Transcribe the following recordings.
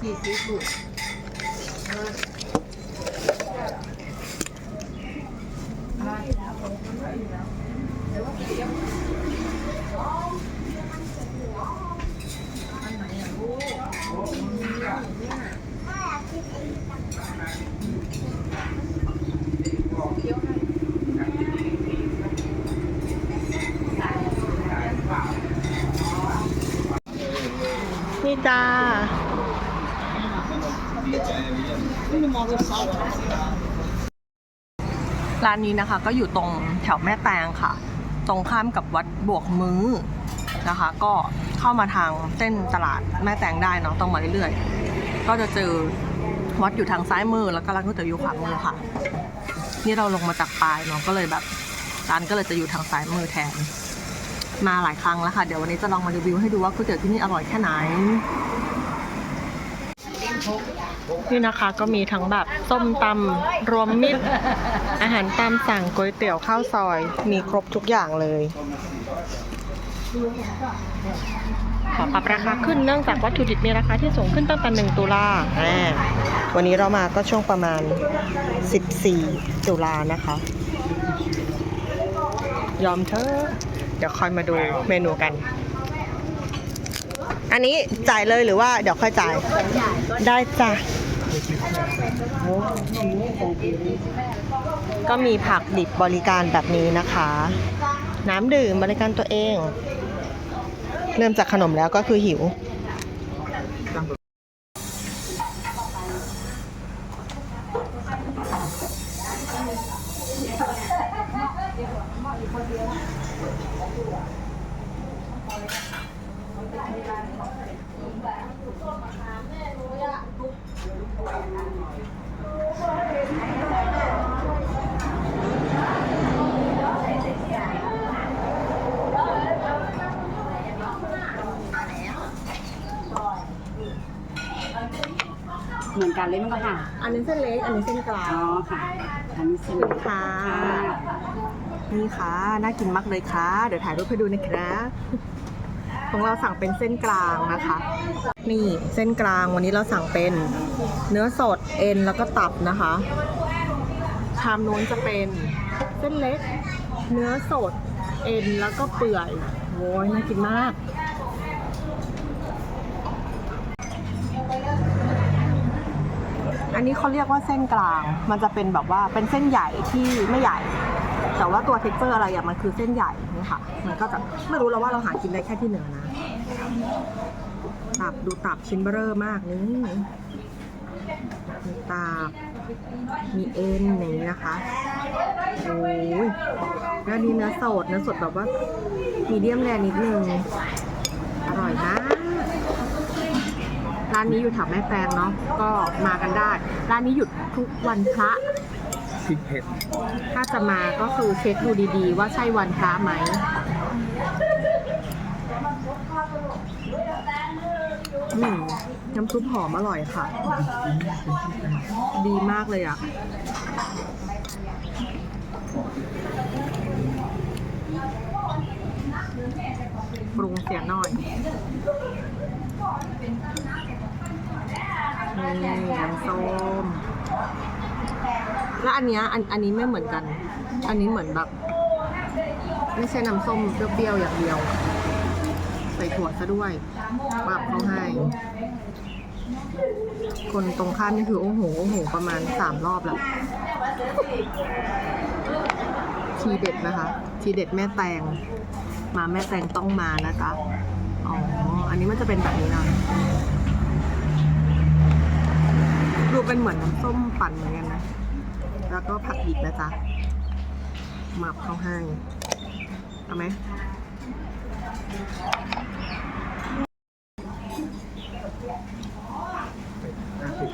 สี่สิบลูนี่จ้า ร้านนี้นะคะก็อยู่ตรงแถวแม่แตงค่ะ ตรงข้ามกับวัดบวกมือนะคะ ก็เข้ามาทางเส้นตลาดแม่แตงได้เนาะตรงมาเรื่อยๆ ก็จะเจอวัดอยู่ทางซ้ายมือแล้วก็ร้านก๋วยเตี๋ยวอยู่ขวามือค่ะ นี่เราลงมาจากปลายเนาะก็เลยแบบร้านก็เลยจะอยู่ทางซ้ายมือแทน มาหลายครั้งแล้วค่ะ เดี๋ยววันนี้จะลองมารีวิวให้ดูว่าก๋วยเตี๋ยวที่นี่อร่อยแค่ไหน นี่นะคะก็มีทั้งแบบส้มตำรวมมิตร อาหารตามสั่งก๋วยเตี๋ยวข้าวซอย มีครบทุกอย่างเลยขอปรับราคาขึ้นเนื่องจากวัตถุดิบมีราคาที่สูงขึ้นตั้งแต่1ตุลาอ่าวันนี้เรามาก็ช่วงประมาณ 14 ตุลานะคะ ยอมเถอเดี๋ยวคอยมาดูเมนูกัน อันนี้จ่ายเลยหรือว่าเดี๋ยวค่อยจ่าย ได้จ้ะ ก็มีผักดิบบริการแบบนี้นะคะ น้ำดื่มบริการตัวเอง เริ่มจากขนมแล้วก็คือหิว กันเลยมั้งค่ะอันนี้เส้นเล็ก อันนี้เส้นกลาอ๋งอค่ะอันนี้สิขอบคุณค่ะนี่ค่ะน่ากินมากเลยค่ะ เดี๋ยวถ่ายรูปให้ดูนะครับของเราสั่งเป็นเส้นกลางนะคะ นี่เส้นกลางวันนี้เราสั่งเป็นเนื้อสดเอ็นแล้วก็ตับนะคะ ชามนู้นจะเป็นเส้นเล็ก เนื้อสดเอ็นแล้วก็เปื่อยโว้ยน่ากินมาก อันนี้เขาเรียกว่าเส้นกลาง มันจะเป็นแบบว่าเป็นเส้นใหญ่ที่ไม่ใหญ่ แต่ว่าตัวเท็กเจอร์อะไรอะมันคือเส้นใหญ่นะคะมันก็จะไม่รู้แล้วว่าเราหากินได้แค่ที่เหนือนะ ตับดูตับชิ้นเบอร์มากนี่มีตับมีเอ็นอย่างนี้นะคะ โอ้ยแล้วนี้เนื้อสดเนื้อสดแบบว่ามีเดียมแรนิดนึง อร่อยมาก ร้านนี้อยู่แถวแม่แตงเนาะก็มากันได้ ร้านนี้หยุดทุกวันพระพริกเผ็ดถ้าจะมาก็คือเช็คดูดีๆ ว่าใช่วันพระไหมอืมน้ำซุปหอมอร่อยค่ะ ดีมากเลยอะปรุงเสียหน่อย นี่น้ำส้ม แล้วอันเนี้ยอันอันนี้ไม่เหมือนกัน อันนี้เหมือนแบบไม่ใช่น้ำส้มเปรี้ยวๆอย่างเดียว ใส่ถั่วซะด้วยปรับเขาให้ คนตรงข้ามนี่คือโอ้โหโอ้โหประมาณสามรอบแล้ว ทีเด็ดนะคะ ทีเด็ดแม่แตง มาแม่แตงต้องมานะคะ อ๋อ อันนี้มันจะเป็นแบบนี้นะ ดูเป็นเหมือนน้ำส้มปั่นเหมือนกันนะ แล้วก็ผักดิบนะจ๊ะหมับเข้าให้เอาไหม ห้าสิบ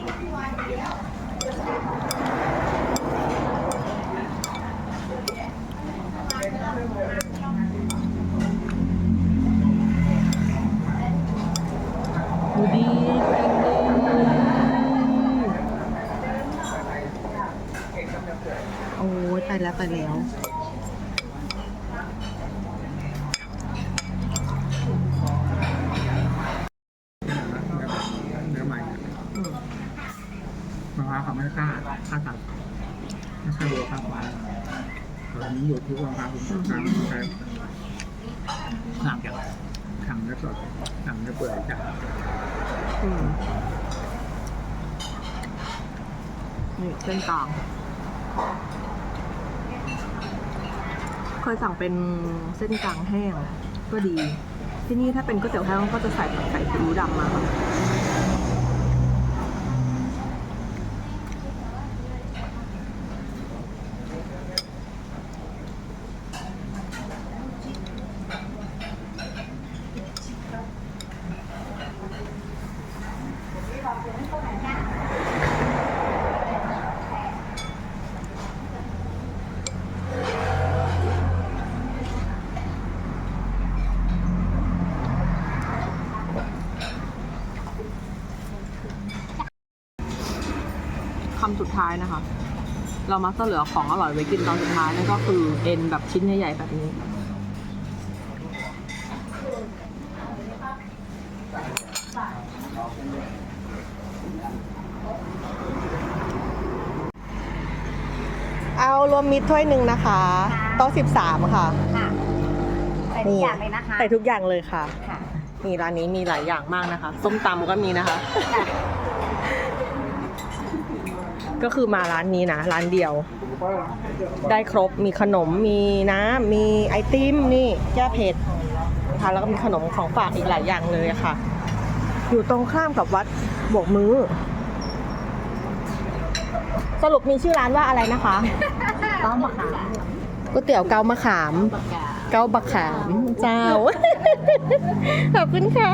ดูดีโอ้ยตาย แล้วตายแล้ว เนื้อใหม่อืมมะพร้าวเขาไม่ฆ่าฆ่าตัดไม่ฆ่าวัวฆ่าควายตอนนี้อยู่ที่มะพร้าวผมทำใช้หลังจากถังเนื้อสดถังเนื้อเปื่อยจากอืมนี่เส้นกลาง เคยสั่งเป็นเส้นกลางแห้งก็ดี ที่นี่ถ้าเป็นก๋วยเตี๋ยวแห้งก็จะใส่ใส่ซีอิ๊วดำมา ท้ายนะคะ เรามักจะเหลือของอร่อยไว้กินตอนสุดท้ายนั่นก็คือเอ็นแบบชิ้นใหญ่ๆแบบนี้เอารวมมิตรถ้วยหนึ่งนะคะโต๊ะสิบสามค่ะค่ะใส่ทุกอย่างเลยนะคะใส่ทุกอย่างเลยค่ะ ค่ะนี่ร้านนี้มีหลายอย่างมากนะคะ ส้มตำก็มีนะคะค่ะ ก็คือมาร้านนี้นะร้านเดียว ได้ครบมีขนมมีน้ำมีไอติมนี่แก้เผ็ดนะคะแล้วก็มีขนมของฝากอีกหลายอย่างเลยค่ะ อยู่ตรงข้ามกับวัดบวกมือ สรุปมีชื่อร้านว่าอะไรนะคะต้อมะขามก๋วยเตี๋ยวเกามะขามปากกาเกาบักขามเจ้าขอบคุณค่ะ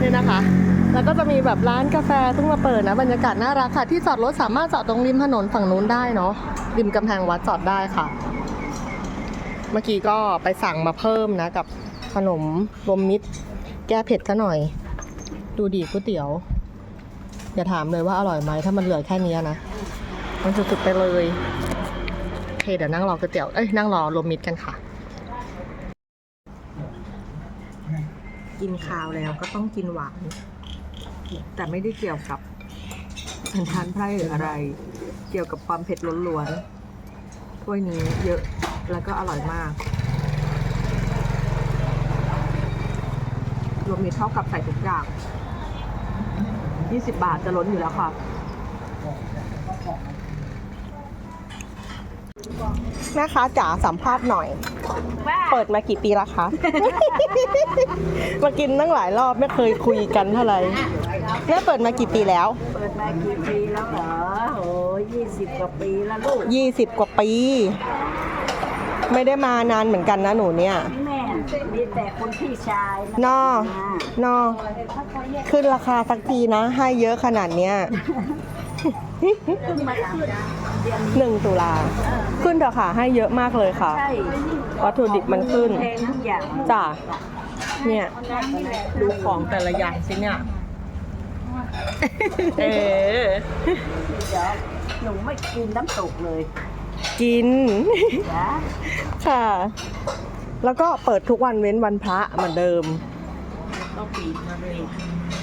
นี่นะคะ แล้วก็จะมีแบบร้านกาแฟเพิ่งมาเปิดนะบรรยากาศน่ารักค่ะ ที่จอดรถสามารถจอดตรงริมถนนฝั่งนู้นได้เนาะริมกำแพงวัดจอดได้ค่ะ เมื่อกี้ก็ไปสั่งมาเพิ่มนะกับขนมรวมมิตร แก้เผ็ดซะหน่อย ดูดีก๋วยเตี๋ยวอย่าถามเลยว่าอร่อยไหมถ้ามันเหลือแค่นี้นะมันสุดๆไปเลยโอเคเดี๋ยวนั่งรอก๋วยเตี๋ยวเอ้ยนั่งรอรวมมิตรกันค่ะ กินข้าวแล้วก็ต้องกินหวาน แต่ไม่ได้เกี่ยวกับอันทานไพร่หรืออะไร เกี่ยวกับความเผ็ดล้วนๆถ้วยนี้เยอะแล้วก็อร่อยมาก รวมมีเท่ากับใส่ทุกอย่าง 20 บาทจะล้นอยู่แล้วค่ะ แม่ค้าจ๋าสัมภาษณ์หน่อยว่าเปิดมากี่ปีแล้วคะ มากินตั้งหลายรอบไม่เคยคุยกันเท่าไหร่แม่เปิดมากี่ปีแล้ว เปิดมากี่ปีแล้วเหรอโอ้ยี่สิบกว่าปีแล้วลูก20กว่าปี ไม่ได้มานานเหมือนกันนะหนูเนี่ย แม่มีแต่คนพี่ชายนอมนอขึ้นราคาสักทีนะ ให้เยอะขนาดเนี้ย เพิ่งมาขึ้นเดือนหนึ่งตุลาขึ้นเถอะค่ะให้เยอะมากเลยค่ะ ใช่วัตถุดิบมันขึ้นแพงทุกอย่างจ้ะเนี่ยดูของแต่ละอย่างสิเนี่ยเออเดี๋ยวหนูไม่กินน้ำตกเลยกิน จ้ะค่ะ แล้วก็เปิดทุกวันเว้นวันพระเหมือนเดิมก็ปิดมาเลย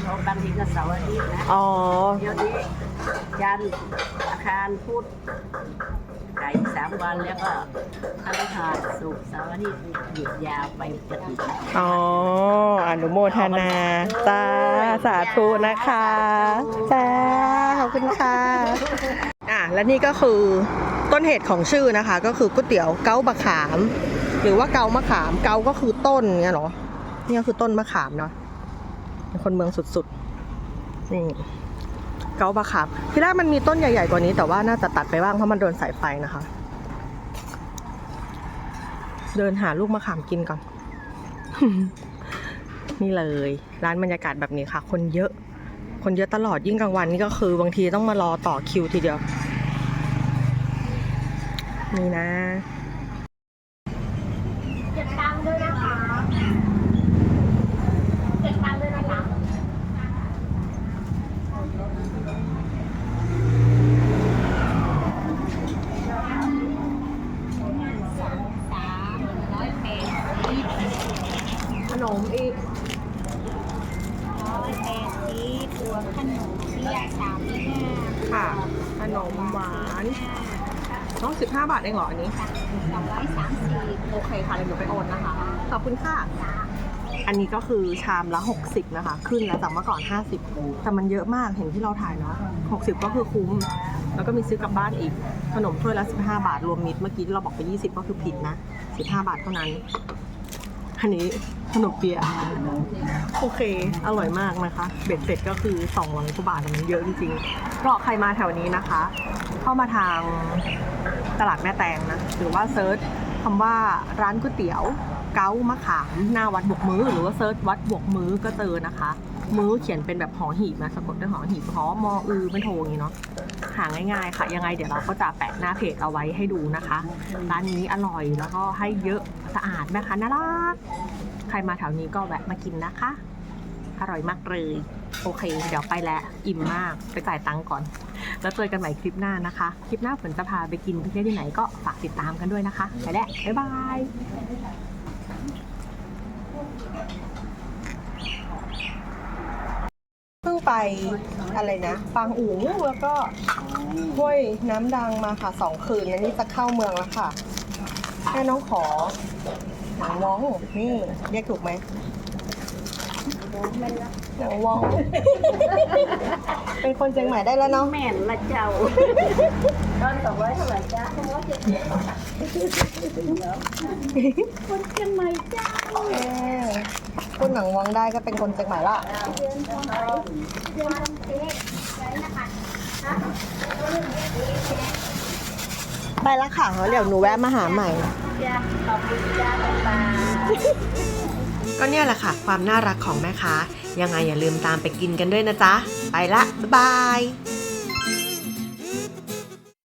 เพราะบางทีก็เสาร์อาทิตย์นะอ๋อ เดี๋ยวนี้ จันทร์อาคารพุธไก่สามวันแล้วก็พฤหัสศุกร์เสาร์อาทิตย์หยุดยาวไปจะถึงอ๋อ อนุโมทนาจ้าสาธุนะคะจ้าขอบคุณค่ะ อะ และนี่ก็คือต้นเหตุของชื่อนะคะ ก็คือก๋วยเตี๋ยวเกาบะขาม หรือว่าเกามะขาม เกาก็คือต้นเนี่ยเหรอนี่ก็คือต้นมะขามเนาะเป็นคนเมืองสุดๆนี่ เกาบะขามที่แรกมันมีต้นใหญ่ๆกว่านี้ แต่ว่าน่าจะตัดไปบ้างเพราะมันโดนสายไฟนะคะ เดินหาลูกมะขามกินก่อน นี่เลย ร้านบรรยากาศแบบนี้ค่ะ คนเยอะ คนเยอะตลอดยิ่งกลางวันนี่ก็คือบางทีต้องมารอต่อคิวทีเดียว นี่นะ เก็บตังค์ด้วยนะคะ เก็บตังค์ด้วยนะคะ สามร้อยแปดสิบ ขนมอีก ร้อยแปดสิบตัวขนมเทียสามห้า ค่ะ ขนมหวานน้องสิบห้าบา ทเองเหรออันนี้สองร้อยสามสิบโอเคค่ะเดี๋ยวหนูไปโอนนะคะ ขอบคุณค่ะ อันนี้ก็คือชามละ 60 นะคะ ขึ้นแล้วจากเมื่อก่อน 50 แต่มันเยอะมากเห็นที่เราถ่ายเนาะ60 ก็คือคุ้ม แล้วก็มีซื้อกลับบ้านอีก ขนมถ้วยละ 15 บาท รวมมิตรเมื่อกี้เราบอกไป 20 ก็คือผิดนะ 15 บาทเท่านั้น อันนี้ขนมเปียะโอเค อร่อยมากนะคะ เบ็ดเสร็จก็คือ200กว่าบาทแต่มันเยอะจริงๆก็ใครมาแถวนี้นะคะ เข้ามาทาง ตลาดแม่แตงนะ หรือว่าเซิร์ชคำว่าร้านก๋วยเตี๋ยว เก้ามะขามหน้าวัดบวกมือหรือว่าเซิร์ชวัดบวกมือก็เจอนะคะ มือเขียนเป็นแบบหอหีบนะสะกดด้วยหอหีบหอมออือไม่โทรอย่างนี้เนาะหาง่ายๆค่ะ ยังไงเดี๋ยวเราก็จะแปะหน้าเพจเอาไว้ให้ดูนะคะ ร้านนี้อร่อยแล้วก็ให้เยอะสะอาดแม่ค้าน่ารักใครมาแถวนี้ก็แวะมากินนะคะ อร่อยมากเลย โอเค เดี๋ยวไปแล้วอิ่มมากไปจ่ายตังค์ก่อน แล้วเจอกันใหม่คลิปหน้านะคะ คลิปหน้าฝนจะพาไปกินที่ที่ไหนก็ฝากติดตามกันด้วยนะคะไปแล้วบ๊ายบายเพิ่งไปอะไรนะปางอู่แล้วก็ห้วยน้ำดังมาค่ะสองคืนแล้วนี่จะเข้าเมืองแล้วค่ะแม่น้องขอหนังว้องนี่เรียกถูกไหม หนังว้องเป็นคนเชียงใหม่ได้แล้วเนาะแม่นละเจ้าตอนสองร้อยเท่าไหร่จ้าคนเชียงใหม่เจ้าเออพูดหนังว้องได้ก็เป็นคนเชียงใหม่ละเดือนทองไปเดือนทองเจ๊ไว้นะคะไปแล้วค่ะเดี๋ยวหนูแวะมาหาใหม่จ้าขอบคุณจ้าบ๊ายบายก็เนี่ยแหละค่ะ ความน่ารักของแม่ค้า ยังไงอย่าลืมตามไปกินกันด้วยนะจ๊ะ ไปละ บ๊ายบาย